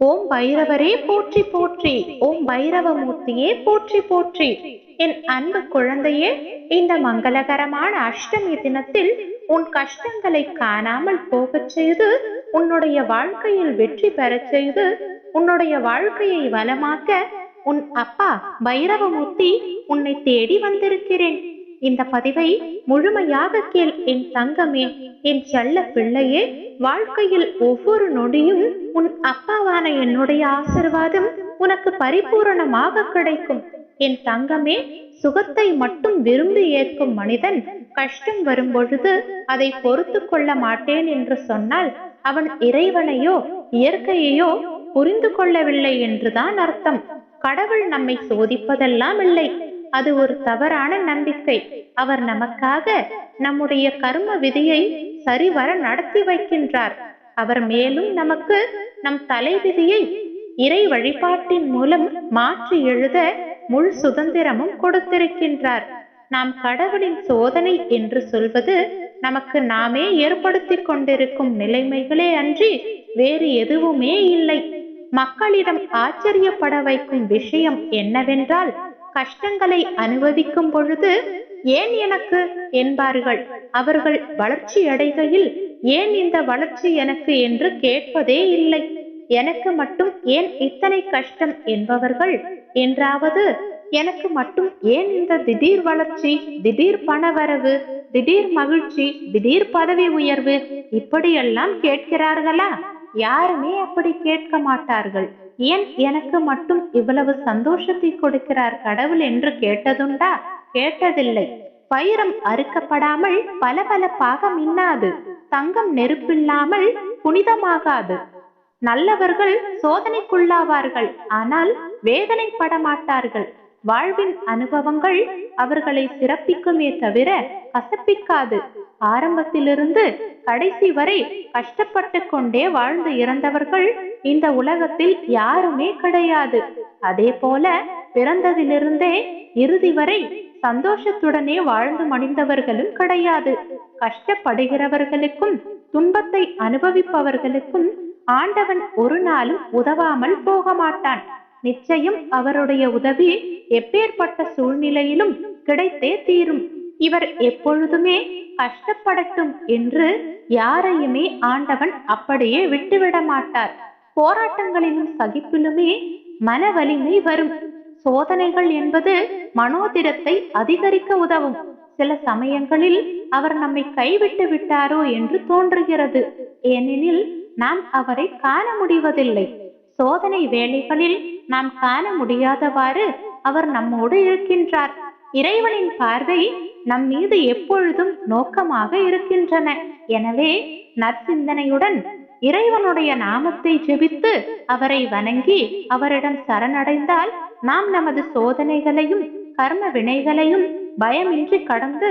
ஓம் பைரவரே போற்றி போற்றி ஓம் பைரவமூர்த்தியே போற்றி போற்றி. என் அன்பு குழந்தையே இந்த மங்களகரமான அஷ்டமி தினத்தில் உன் கஷ்டங்களை காணாமல் போகச் செய்து உன்னுடைய வாழ்க்கையில் வெற்றி பெறச் செய்து உன்னுடைய வாழ்க்கையை வளமாக்க உன் அப்பா பைரவமூர்த்தி உன்னை தேடி வந்திருக்கிறேன். இந்த பதிவை முழுமையாக கேள் என் தங்கமே என் செல்ல பிள்ளையே. வாழ்க்கையில் ஒவ்வொரு நொடியும் உன் அப்பாவான என்னுடைய ஆசிர்வாதம் உனக்கு பரிபூரணமாக கிடைக்கும். என் தங்கமே சுகத்தை மட்டும் விரும்பி ஏற்கும் மனிதன் கஷ்டம் வரும் பொழுது அதை பொறுத்து கொள்ள மாட்டேன் என்று சொன்னால் அவன் இறைவனையோ இயற்கையையோ புரிந்து கொள்ளவில்லை என்றுதான் அர்த்தம். கடவுள் நம்மை சோதிப்பதெல்லாம் இல்லை. அது ஒரு தவறான நம்பிக்கை. அவர் நமக்காக நம்முடைய கர்ம விதியை சரிவர நடத்தி வைக்கின்றார். அவர் மேலும் நமக்கு நம் தலைவிதியை இறை வழிபாட்டின் மூலம் மாற்றி எழுத முழு சுதந்திரமும் கொடுத்திருக்கின்றார். நாம் கடவுளின் சோதனை என்று சொல்வது நமக்கு நாமே ஏற்படுத்தி கொண்டிருக்கும் நிலைமைகளே அன்றி வேறு எதுவுமே இல்லை. மக்களிடம் ஆச்சரியப்பட வைக்கும் விஷயம் என்னவென்றால் கஷ்டங்களை அனுபவிக்கும் பொழுது ஏன் எனக்கு என்பார்கள். அவர்கள் வளர்ச்சி அடைகையில் ஏன் இந்த வளர்ச்சி எனக்கு என்று கேட்பதே இல்லை. எனக்கு மட்டும் ஏன் இத்தனை கஷ்டம் என்பவர்கள்? என்றாவது எனக்கு மட்டும் ஏன் இந்த திடீர் வளர்ச்சி திடீர் பணவரவு திடீர் மகிழ்ச்சி திடீர் பதவி உயர்வு இப்படியெல்லாம் கேட்கிறார்களா? யாருமே அப்படி கேட்க மாட்டார்கள். ஏன் எனக்கு மட்டும் இவ்வளவு சந்தோஷத்தை கொடுக்கிறார் கடவுள் என்று கேட்டதுண்டா? கேட்டதில்லை. வைரம் அறுக்கப்படாமல் பல பல பாகம் இன்னாது. தங்கம் நெருப்பில்லாமல் புனிதமாகாது. நல்லவர்கள் சோதனைக்குள்ளாவார்கள். ஆனால் வேதனைப்பட மாட்டார்கள் வாழ்வின் அனுபவங்கள் அவர்களை சிறப்பிக்குமே தவிர கசப்பிக்காது. ஆரம்பத்திலிருந்து கடைசி வரை கஷ்டப்பட்டு கொண்டே வாழ்ந்து இறந்தவர்கள் இந்த உலகத்தில் யாருமே கிடையாது. அதே போல பிறந்ததிலிருந்தே இறுதி வரை சந்தோஷத்துடனே வாழ்ந்து மடிந்தவர்களும் கிடையாது. கஷ்டப்படுகிறவர்களுக்கும் துன்பத்தை அனுபவிப்பவர்களுக்கும் ஆண்டவன் ஒரு நாளும் உதவாமல் போக மாட்டான் நிச்சயம் அவருடைய உதவி எப்பேற்பட்ட சூழ்நிலையிலும் கிடைத்தே தீரும். இவர் எப்பொழுதுமே கஷ்டப்படட்டும் என்று யாரையுமே ஆண்டவன் அப்படியே விட்டுவிட மாட்டார் போராட்டங்களிலும் சகிப்பிலுமே மன வலிமை வரும். சோதனைகள் என்பது மனோதிடத்தை அதிகரிக்க உதவும். சில சமயங்களில் அவர் நம்மை கைவிட்டு விட்டாரோ என்று தோன்றுகிறது. ஏனெனில் நாம் அவரை காண முடிவதில்லை. சோதனை வேலைகளில் நாம் காண முடியாதவாறு அவர் நம்மோடு இருக்கின்றார். இறைவனின் பார்வை நம் மீது எப்பொழுதும் நோக்கமாக இருக்கின்றன. எனவே நற்சிந்தனையுடன் இறைவனுடைய நாமத்தை ஜெபித்து அவரை வணங்கி அவரிடம் சரணடைந்தால் நாம் நமது சோதனைகளையும் கர்ம வினைகளையும் பயமின்றி கடந்து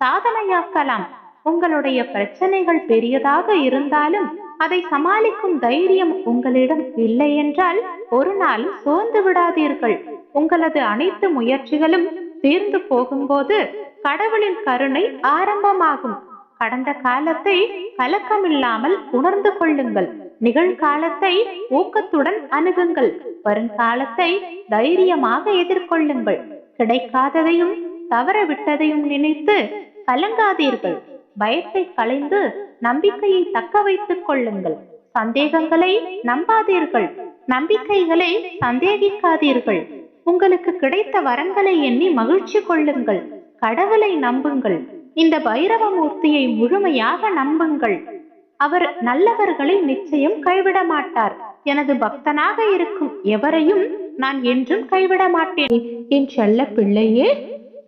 சாதனையாக்கலாம். உங்களுடைய பிரச்சனைகள் பெரியதாக இருந்தாலும் அதை சமாளிக்கும் தைரியம் உங்களிடம் இல்லை என்றால் ஒரு நாள் சோர்ந்து விடாதீர்கள். உங்களது அனைத்து முயற்சிகளும் தீர்ந்து போகும்போது கடவுளின் கருணை ஆரம்பமாகும். கடந்த காலத்தை கலக்கமில்லாமல் உணர்ந்து கொள்ளுங்கள். நிகழ்காலத்தை ஊக்கத்துடன் அணுகுங்கள். வருங்காலத்தை தைரியமாக எதிர்கொள்ளுங்கள். கிடைக்காததையும் தவற விட்டதையும் நினைத்து கலங்காதீர்கள். பயத்தை களைந்து நம்பிக்கையை தக்க வைத்துக் கொள்ளுங்கள். சந்தேகங்களை நம்பாதீர்கள். நம்பிக்கைகளை சந்தேகிக்காதீர்கள். உங்களுக்கு கிடைத்த வரங்களை எண்ணி மகிழ்ச்சி கொள்ளுங்கள். கடவுளை நம்புங்கள். இந்த பைரவ மூர்த்தியை முழுமையாக நம்புங்கள். அவர் நல்லவர்களை நிச்சயம் கைவிட மாட்டார். எனது பக்தனாக இருக்கும் எவரையும் நான் என்றும் கைவிட மாட்டேன். என் செல்ல பிள்ளையே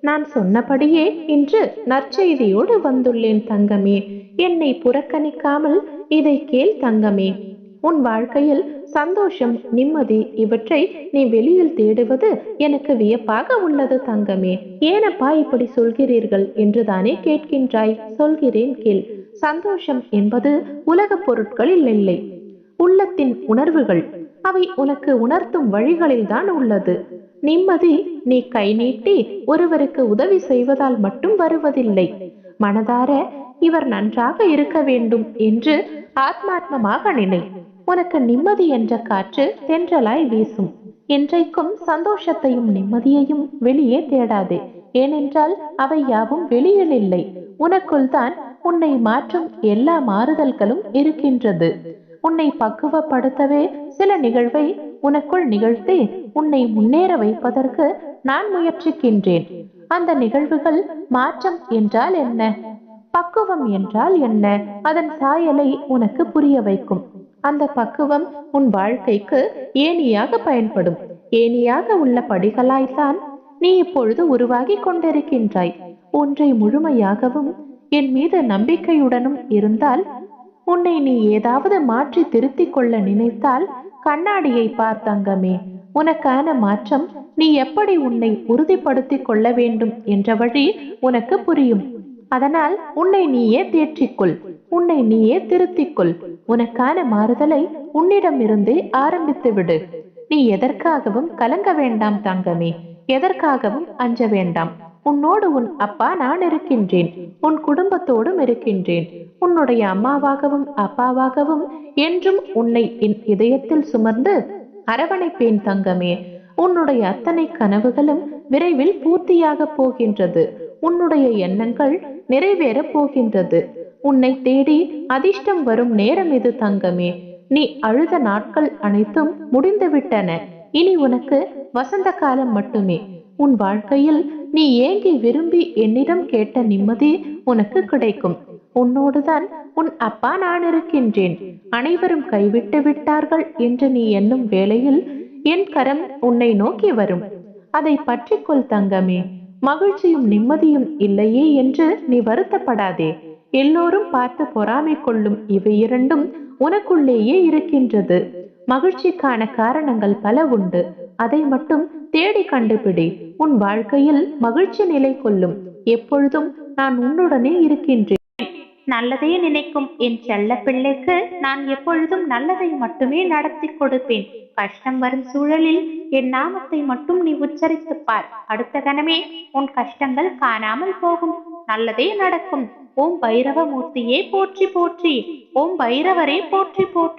நான் சொன்னபடியே இன்று நற்செய்தியோடு வந்துள்ளேன் தங்கமே. என்னை புறக்கணிக்காமல் இதை கேள் தங்கமே. உன் வாழ்க்கையில் சந்தோஷம் நிம்மதி இவற்றை நீ வெளியில் தேடுவது எனக்கு வியப்பாக உள்ளது தங்கமே. ஏனப்பா இப்படி சொல்கிறீர்கள் என்றுதானே கேட்கின்றாய்? சொல்கிறேன் கேள். சந்தோஷம் என்பது உலகப் பொருட்களில் இல்லை. உள்ளத்தின் உணர்வுகள். அவை உனக்கு உணர்த்தும் வழிகளில் தான் உள்ளது. நிம்மதி நீ கை நீட்டி ஒருவருக்கு உதவி செய்வதால் மட்டும் வருவதில்லை. மனதார இவர் நன்றாக இருக்க வேண்டும் என்று ஆத்மாத்மமாக நினை. உனக்கு நிம்மதி என்ற காற்று தென்றலாய் வீசும். என்றைக்கும் சந்தோஷத்தையும் நிம்மதியையும் வெளியே தேடாதே. ஏனென்றால் அவை யாவும் வெளியில் இல்லை. உனக்குள் தான் உன்னை மாற்றும் எல்லா மாறுதல்களும் இருக்கின்றது. உன்னை பக்குவப்படுத்தவே சில நிகழ்வை உனக்குள் நிகழ்த்தி உன்னை முன்னேற வைப்பதற்கு நான் முயற்சிக்கின்றேன். அந்த நிகழ்வுகள் மாற்றம் என்றால் என்ன? பக்குவம் என்றால் என்ன? அதன் சாயலை உனக்கு புரிய வைக்கும். அந்த பக்குவம் உன் வாழ்க்கைக்கு ஏணியாக பயன்படும். ஏணியாக உள்ள படிகளாய்த்தான் நீ இப்பொழுது உருவாகி கொண்டிருக்கின்றாய். ஒன்றை முழுமையாகவும் என் மீது நம்பிக்கையுடனும் இருந்தால் உன்னை நீ ஏதாவது மாற்றி திருத்திக் கொள்ள நினைத்தால் கண்ணாடியை பார் தங்கமே. உனக்கான மாற்றம் நீ எப்படி உன்னை உறுதிப்படுத்திக் கொள்ள வேண்டும் என்ற வழி உனக்கு புரியும். அதனால் உன்னை நீயே தேற்றிக்கொள் உன்னை நீயே திருத்திக்கொள். உனக்கான மாறுதலை உன்னிடமிருந்தே ஆரம்பித்து விடு. நீ எதற்காகவும் கலங்க வேண்டாம் தங்கமே எதற்காகவும் அஞ்ச வேண்டாம். உன்னோடு உன் அப்பா நான் இருக்கின்றேன் உன் குடும்பத்தோடும் இருக்கின்றேன். உன்னுடைய அம்மாவாகவும் அப்பாவாகவும் என்றும் உன்னை என் இதயத்தில் சுமர்ந்து அரவணைப்பேன் தங்கமே. உன்னுடைய அத்தனை கனவுகளும் விரைவில் பூர்த்தியாக போகின்றது. உன்னுடைய எண்ணங்கள் நிறைவேற போகின்றது. உன்னை தேடி அதிர்ஷ்டம் வரும் நேரம் இது தங்கமே. நீ அழுத நாட்கள் அனைத்தும் முடிந்துவிட்டன. இனி உனக்கு வசந்த காலம் மட்டுமே. உன் வாழ்க்கையில் நீ ஏங்கி விரும்பி என்னிடம் கேட்ட நிம்மதி உனக்கு கிடைக்கும். உன்னோடுதான் உன் அப்பா நான் இருக்கின்றேன். அனைவரும் கைவிட்டு விட்டார்கள் என்று நீ எண்ணும் வேளையில் என் கரம் உன்னை நோக்கி வரும். அதை பற்றிக்கொள் தங்கமே. மகிழ்ச்சியும் நிம்மதியும் இல்லையே என்று நீ வருத்தப்படாதே. எல்லோரும் பார்த்து பொறாமை கொள்ளும் இவை இரண்டும் உனக்குள்ளேயே இருக்கின்றது. மகிழ்ச்சிக்கான காரணங்கள் பல உண்டு. அதை மட்டும் தேடி கண்டுபிடி. உன் வாழ்க்கையில் மகிழ்ச்சி நிலை கொள்ளும் எப்பொழுதும் நான் உன்னுடனே இருக்கின்றேன். நல்லதே நினைக்கும் என் செல்ல பிள்ளைக்கு நான் எப்பொழுதும் நல்லதை மட்டுமே நடத்தி கொடுப்பேன். கஷ்டம் வரும் சூழலில் என் நாமத்தை மட்டும் நீ உச்சரித்துப்பார் அடுத்த கணமே உன் கஷ்டங்கள் காணாமல் போகும். நல்லதே நடக்கும். ஓம் பைரவமூர்த்தியே போற்றி போற்றி. ஓம் பைரவரே போற்றி போற்றி.